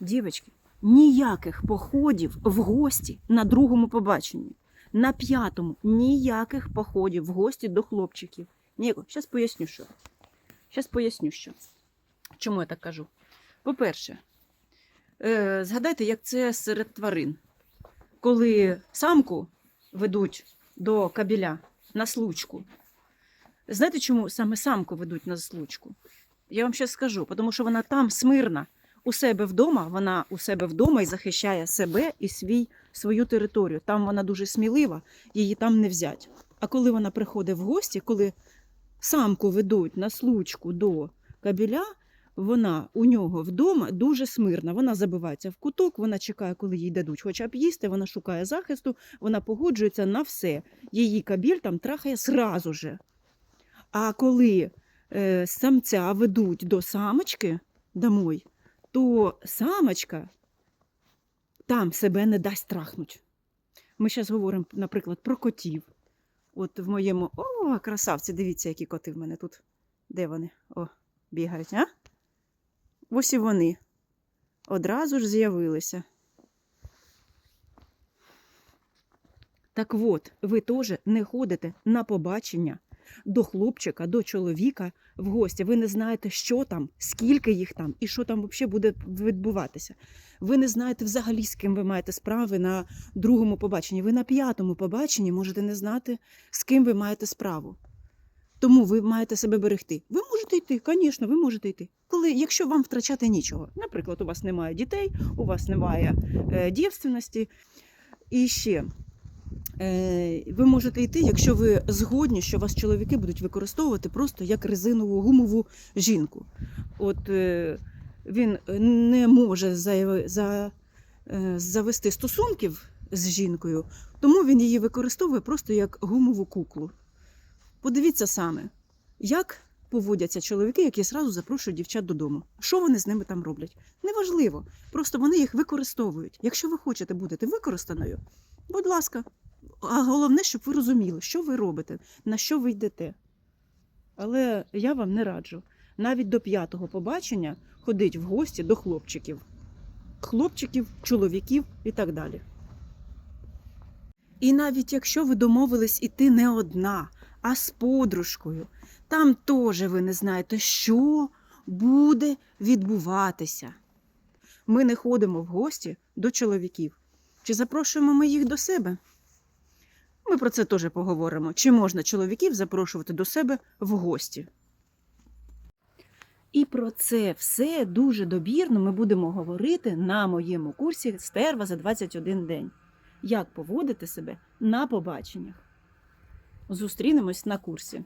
Дівочки, ніяких походів в гості на другому побаченні. На п'ятому ніяких походів в гості до хлопчиків. Ніякого. Зараз поясню, що. Зараз поясню, що. Чому я так кажу? По-перше, е, згадайте, як це серед тварин. Коли самку ведуть до кабіля на случку. Знаєте, чому саме самку ведуть на случку? Я вам зараз скажу, тому що вона там смирна. У себе вдома, вона у себе вдома і захищає себе і свій, свою територію. Там вона дуже смілива, її там не взять. А коли вона приходить в гості, коли самку ведуть на случку до кабіля, вона у нього вдома дуже смирна. Вона забивається в куток, вона чекає, коли їй дадуть хоча б їсти, вона шукає захисту, вона погоджується на все. Її кабіль там трахає сразу же. А коли е, самця ведуть до самочки домой, то самочка там себе не дасть трахнуть. Ми зараз говоримо, наприклад, про котів. От в моєму. О, красавці, дивіться, які коти в мене тут. Де вони? О, бігають, а? Ось і вони. Одразу ж з'явилися. Так от, ви теж не ходите на побачення до хлопчика, до чоловіка в гості. Ви не знаєте, що там, скільки їх там і що там взагалі буде відбуватися. Ви не знаєте взагалі, з ким ви маєте справи на другому побаченні. Ви на п'ятому побаченні можете не знати, з ким ви маєте справу. Тому ви маєте себе берегти. Ви можете йти, звісно, ви можете йти. Коли, якщо вам втрачати нічого. Наприклад, у вас немає дітей, у вас немає е, дівственності. І ще ви можете йти, якщо ви згодні, що вас чоловіки будуть використовувати просто як резинову гумову жінку. От е, він не може е, завести стосунків з жінкою, тому він її використовує просто як гумову куклу. Подивіться саме, як поводяться чоловіки, які зразу запрошують дівчат додому. Що вони з ними там роблять? Неважливо. Просто вони їх використовують. Якщо ви хочете бути використаною, будь ласка. А головне, щоб ви розуміли, що ви робите, на що ви йдете. Але я вам не раджу. Навіть до п'ятого побачення ходить в гості до хлопчиків. Хлопчиків, чоловіків і так далі. І навіть якщо ви домовились іти не одна, а з подружкою, там теж ви не знаєте, що буде відбуватися. Ми не ходимо в гості до чоловіків. Чи запрошуємо ми їх до себе? Ми про це теж поговоримо. Чи можна чоловіків запрошувати до себе в гості? І про це все дуже добірно ми будемо говорити на моєму курсі Стерва за 21 день. Як поводити себе на побаченнях. Зустрінемось на курсі.